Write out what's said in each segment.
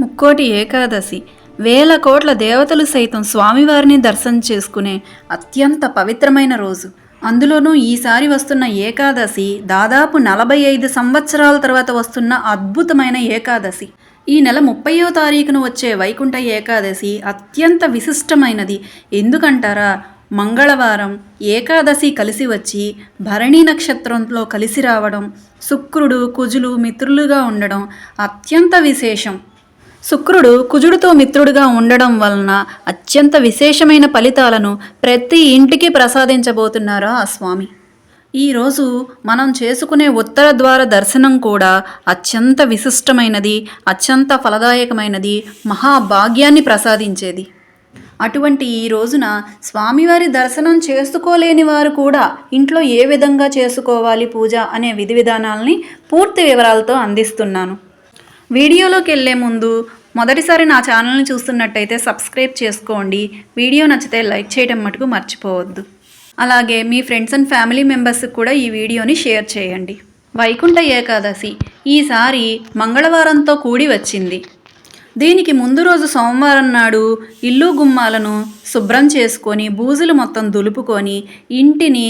ముక్కోటి ఏకాదశి. వేల కోట్ల దేవతలు సైతం స్వామివారిని దర్శనం చేసుకునే అత్యంత పవిత్రమైన రోజు. అందులోనూ ఈసారి వస్తున్న ఏకాదశి దాదాపు నలభై ఐదు సంవత్సరాల తర్వాత వస్తున్న అద్భుతమైన ఏకాదశి. ఈ నెల ముప్పయో తారీఖున వచ్చే వైకుంఠ ఏకాదశి అత్యంత విశిష్టమైనది. ఎందుకంటారా? మంగళవారం ఏకాదశి కలిసి వచ్చి భరణి నక్షత్రంలో కలిసి రావడం శుక్రుడు కుజులు మిత్రులుగా ఉండడం అత్యంత విశేషం. శుక్రుడు కుజుడితో మిత్రుడిగా ఉండడం వలన అత్యంత విశేషమైన ఫలితాలను ప్రతి ఇంటికి ప్రసాదించబోతున్నారా ఆ స్వామి? ఈరోజు మనం చేసుకునే ఉత్తర ద్వార దర్శనం కూడా అత్యంత విశిష్టమైనది అత్యంత ఫలదాయకమైనది మహాభాగ్యాన్ని ప్రసాదించేది. అటువంటి ఈ రోజున స్వామివారి దర్శనం చేసుకోలేని వారు కూడా ఇంట్లో ఏ విధంగా చేసుకోవాలి పూజ అనే విధి విధానాలని పూర్తి వివరాలతో అందిస్తున్నాను. వీడియోలోకి వెళ్ళే ముందు మొదటిసారి నా ఛానల్ని చూస్తున్నట్టయితే సబ్స్క్రైబ్ చేసుకోండి. వీడియో నచ్చితే లైక్ చేయడం మటుకు మర్చిపోవద్దు. అలాగే మీ ఫ్రెండ్స్ అండ్ ఫ్యామిలీ మెంబర్స్కి కూడా ఈ వీడియోని షేర్ చేయండి. వైకుంఠ ఏకాదశి ఈసారి మంగళవారంతో కూడి వచ్చింది. దీనికి ముందు రోజు సోమవారం నాడు ఇల్లు గుమ్మాలను శుభ్రం చేసుకొని బూజులు మొత్తం దులుపుకొని ఇంటిని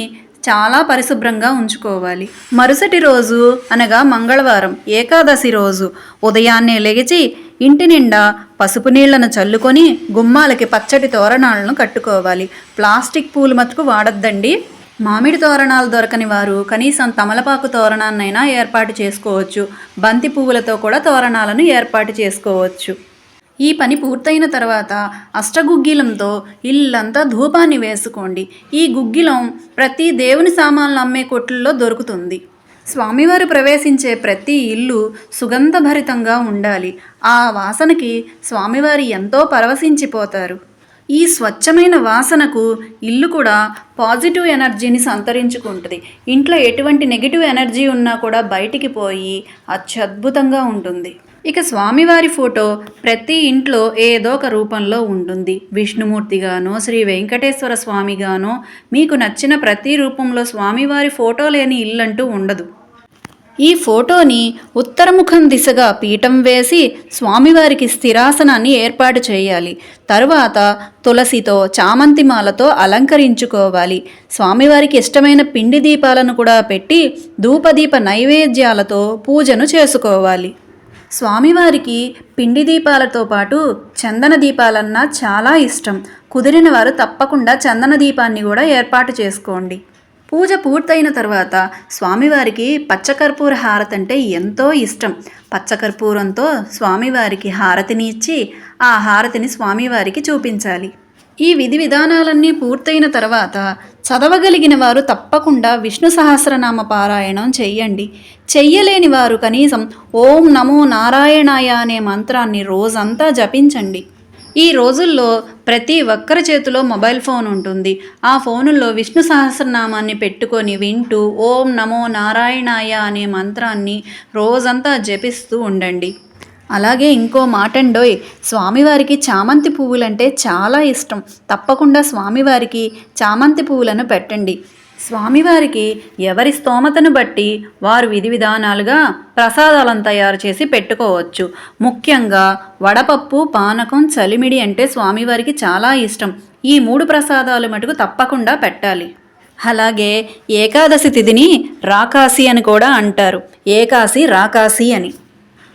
చాలా పరిశుభ్రంగా ఉంచుకోవాలి. మరుసటి రోజు అనగా మంగళవారం ఏకాదశి రోజు ఉదయాన్నే లెగిచి ఇంటి నిండా పసుపు నీళ్ళను చల్లుకొని గుమ్మాలకి పచ్చటి తోరణాలను కట్టుకోవాలి. ప్లాస్టిక్ పూలు మతుకు వాడద్దండి. మామిడి తోరణాలు దొరకని వారు కనీసం తమలపాకు తోరణాన్నైనా ఏర్పాటు చేసుకోవచ్చు. బంతి పువ్వులతో కూడా తోరణాలను ఏర్పాటు చేసుకోవచ్చు. ఈ పని పూర్తయిన తర్వాత అష్టగుగ్గిలంతో ఇల్లంతా ధూపాన్ని వేసుకోండి. ఈ గుగ్గిలం ప్రతి దేవుని సామాన్లు అమ్మే కొట్లలో దొరుకుతుంది. స్వామివారు ప్రవేశించే ప్రతి ఇల్లు సుగంధభరితంగా ఉండాలి. ఆ వాసనకి స్వామివారి ఎంతో పరవశించిపోతారు. ఈ స్వచ్ఛమైన వాసనకు ఇల్లు కూడా పాజిటివ్ ఎనర్జీని సంతరించుకుంటుంది. ఇంట్లో ఎటువంటి నెగిటివ్ ఎనర్జీ ఉన్నా కూడా బయటికి పోయి అత్యద్భుతంగా ఉంటుంది. ఇక స్వామివారి ఫోటో ప్రతి ఇంట్లో ఏదో ఒక రూపంలో ఉంటుంది. విష్ణుమూర్తిగానో శ్రీ వెంకటేశ్వర స్వామిగానో మీకు నచ్చిన ప్రతి రూపంలో స్వామివారి ఫోటో లేని ఇల్లంటూ ఉండదు. ఈ ఫోటోని ఉత్తరముఖం దిశగా పీఠం వేసి స్వామివారికి స్థిరాసనాన్ని ఏర్పాటు చేయాలి. తరువాత తులసితో చామంతి మాలతో అలంకరించుకోవాలి. స్వామివారికి ఇష్టమైన పిండి దీపాలను కూడా పెట్టి ధూపదీప నైవేద్యాలతో పూజను చేసుకోవాలి. స్వామివారికి పిండి దీపాలతో పాటు చందన దీపాలన్నా చాలా ఇష్టం. కుదిరిన వారు తప్పకుండా చందన దీపాన్ని కూడా ఏర్పాటు చేసుకోండి. పూజ పూర్తయిన తర్వాత స్వామివారికి పచ్చకర్పూర హారతి అంటే ఎంతో ఇష్టం. పచ్చకర్పూరంతో స్వామివారికి హారతిని ఇచ్చి ఆ హారతిని స్వామివారికి చూపించాలి. ఈ విధి విధానాలన్నీ పూర్తయిన తర్వాత చదవగలిగిన వారు తప్పకుండా విష్ణు సహస్రనామ పారాయణం చెయ్యండి. చెయ్యలేని వారు కనీసం ఓం నమో నారాయణాయ అనే మంత్రాన్ని రోజంతా జపించండి. ఈ రోజుల్లో ప్రతి ఒక్కరి చేతిలో మొబైల్ ఫోన్ ఉంటుంది. ఆ ఫోనుల్లో విష్ణు సహస్రనామాన్ని పెట్టుకొని వింటూ ఓం నమో నారాయణాయ అనే మంత్రాన్ని రోజంతా జపిస్తూ ఉండండి. అలాగే ఇంకో మాటండోయ్ స్వామివారికి చామంతి పువ్వులంటే చాలా ఇష్టం. తప్పకుండా స్వామివారికి చామంతి పువ్వులను పెట్టండి. స్వామివారికి ఎవరి స్తోమతను బట్టి వారు విధి విధానాలుగా ప్రసాదాలను తయారు చేసి పెట్టుకోవచ్చు. ముఖ్యంగా వడపప్పు పానకం చలిమిడి అంటే స్వామివారికి చాలా ఇష్టం. ఈ మూడు ప్రసాదాలు మటుకు తప్పకుండా పెట్టాలి. అలాగే ఏకాదశి తిథిని రాకాసి అని కూడా అంటారు. ఏకాసి రాకాసి అని.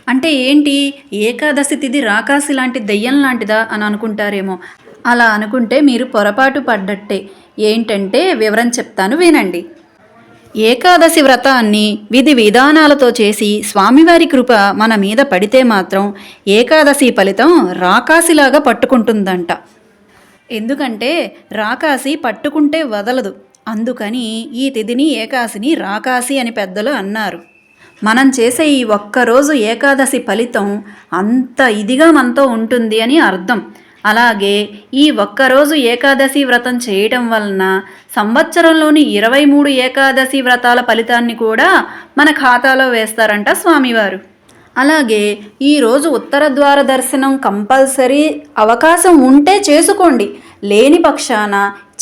అంటే ఏంటి? ఏకాదశి తిథి రాకాశి లాంటి దెయ్యం లాంటిదా అని అనుకుంటారేమో. అలా అనుకుంటే మీరు పొరపాటు పడ్డట్టే. ఏంటంటే వివరం చెప్తాను వినండి. ఏకాదశి వ్రతాన్ని విధి విధానాలతో చేసి స్వామివారి కృప మన మీద పడితే మాత్రం ఏకాదశి ఫలితం రాకాసిలాగా పట్టుకుంటుందంట. ఎందుకంటే రాకాసి పట్టుకుంటే వదలదు. అందుకని ఈ తిథిని ఏకాశిని రాకాశి అని పెద్దలు అన్నారు. మనం చేసే ఈ ఒక్కరోజు ఏకాదశి ఫలితం అంత ఇదిగా మనతో ఉంటుంది అని అర్థం. అలాగే ఈ ఒక్కరోజు ఏకాదశి వ్రతం చేయటం వలన సంవత్సరంలోని ఇరవై మూడు ఏకాదశి వ్రతాల ఫలితాన్ని కూడా మన ఖాతాలో వేస్తారంట స్వామివారు. అలాగే ఈరోజు ఉత్తర ద్వార దర్శనం కంపల్సరీ అవకాశం ఉంటే చేసుకోండి. లేని పక్షాన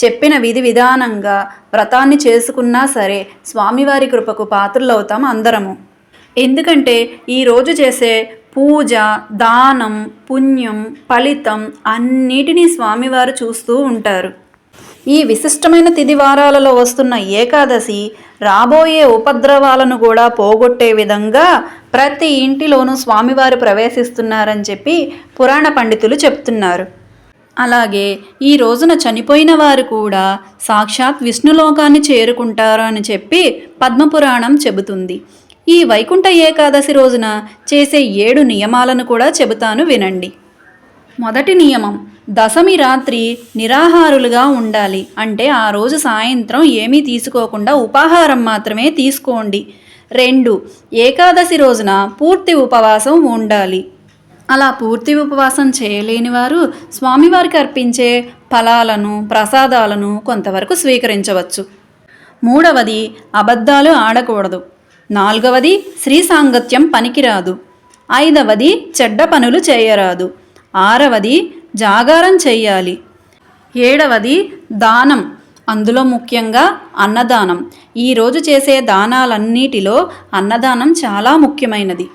చెప్పిన విధి విధానంగా వ్రతాన్ని చేసుకున్నా సరే స్వామివారి కృపకు పాత్రలవుతాం అందరము. ఎందుకంటే ఈరోజు చేసే పూజ దానం పుణ్యం ఫలితం అన్నిటినీ స్వామివారు చూస్తూ ఉంటారు. ఈ విశిష్టమైన తిది వారాలలో వస్తున్న ఏకాదశి రాబోయే ఉపద్రవాలను కూడా పోగొట్టే విధంగా ప్రతి ఇంటిలోనూ స్వామివారు ప్రవేశిస్తున్నారని చెప్పి పురాణ పండితులు చెప్తున్నారు. అలాగే ఈ రోజున చనిపోయిన వారు కూడా సాక్షాత్ విష్ణులోకాన్ని చేరుకుంటారు అని చెప్పి పద్మపురాణం చెబుతుంది. ఈ వైకుంఠ ఏకాదశి రోజున చేసే ఏడు నియమాలను కూడా చెబుతాను వినండి. మొదటి నియమం దశమి రాత్రి నిరాహారులుగా ఉండాలి. అంటే ఆ రోజు సాయంత్రం ఏమీ తీసుకోకుండా ఉపాహారం మాత్రమే తీసుకోండి. రెండు ఏకాదశి రోజున పూర్తి ఉపవాసం ఉండాలి. అలా పూర్తి ఉపవాసం చేయలేని వారు స్వామివారికి అర్పించే ఫలాలను ప్రసాదాలను కొంతవరకు స్వీకరించవచ్చు. మూడవది అబద్ధాలు ఆడకూడదు. నాలుగవది స్త్రీ సాంగత్యం పనికిరాదు. ఐదవది చెడ్డ పనులు చేయరాదు. ఆరవది జాగారం చెయ్యాలి. ఏడవది దానం. అందులో ముఖ్యంగా అన్నదానం. ఈరోజు చేసే దానాలన్నిటిలో అన్నదానం చాలా ముఖ్యమైనది.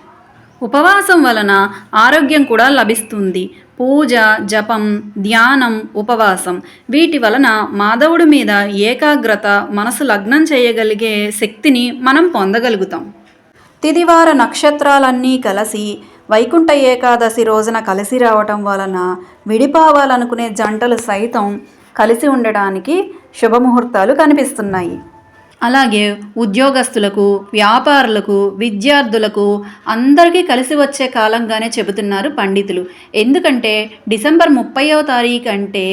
ఉపవాసం వలన ఆరోగ్యం కూడా లభిస్తుంది. పూజ జపం ధ్యానం ఉపవాసం వీటి వలన మాధవుడి మీద ఏకాగ్రత మనసు లగ్నం చేయగలిగే శక్తిని మనం పొందగలుగుతాం. తిదివార నక్షత్రాలన్నీ కలిసి వైకుంఠ ఏకాదశి రోజున కలిసి రావటం వలన విడిపావాలనుకునే జంటలు సైతం కలిసి ఉండడానికి శుభముహూర్తాలు కనిపిస్తున్నాయి. అలాగే ఉద్యోగస్తులకు వ్యాపారులకు విద్యార్థులకు అందరికీ కలిసి వచ్చే కాలంగానే చెబుతున్నారు పండితులు. ఎందుకంటే డిసెంబర్ ముప్పైవ తారీఖు అంటే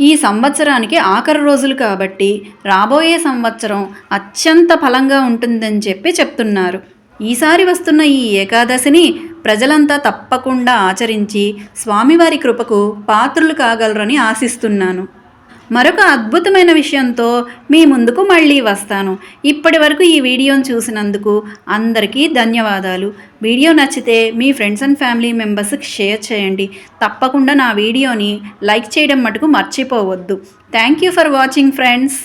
ఈ సంవత్సరానికి ఆఖరి రోజులు కాబట్టి రాబోయే సంవత్సరం అత్యంత ఫలంగా ఉంటుందని చెప్పి చెప్తున్నారు. ఈసారి వస్తున్న ఈ ఏకాదశిని ప్రజలంతా తప్పకుండా ఆచరించి స్వామివారి కృపకు పాత్రులు కాగలరని ఆశిస్తున్నాను. మరొక అద్భుతమైన విషయంతో మీ ముందుకు మళ్ళీ వస్తాను. ఇప్పటి వరకు ఈ వీడియోను చూసినందుకు అందరికీ ధన్యవాదాలు. వీడియో నచ్చితే మీ ఫ్రెండ్స్ అండ్ ఫ్యామిలీ మెంబర్స్కి షేర్ చేయండి. తప్పకుండా నా వీడియోని లైక్ చేయడం మటుకు మర్చిపోవద్దు. Thank you for watching friends.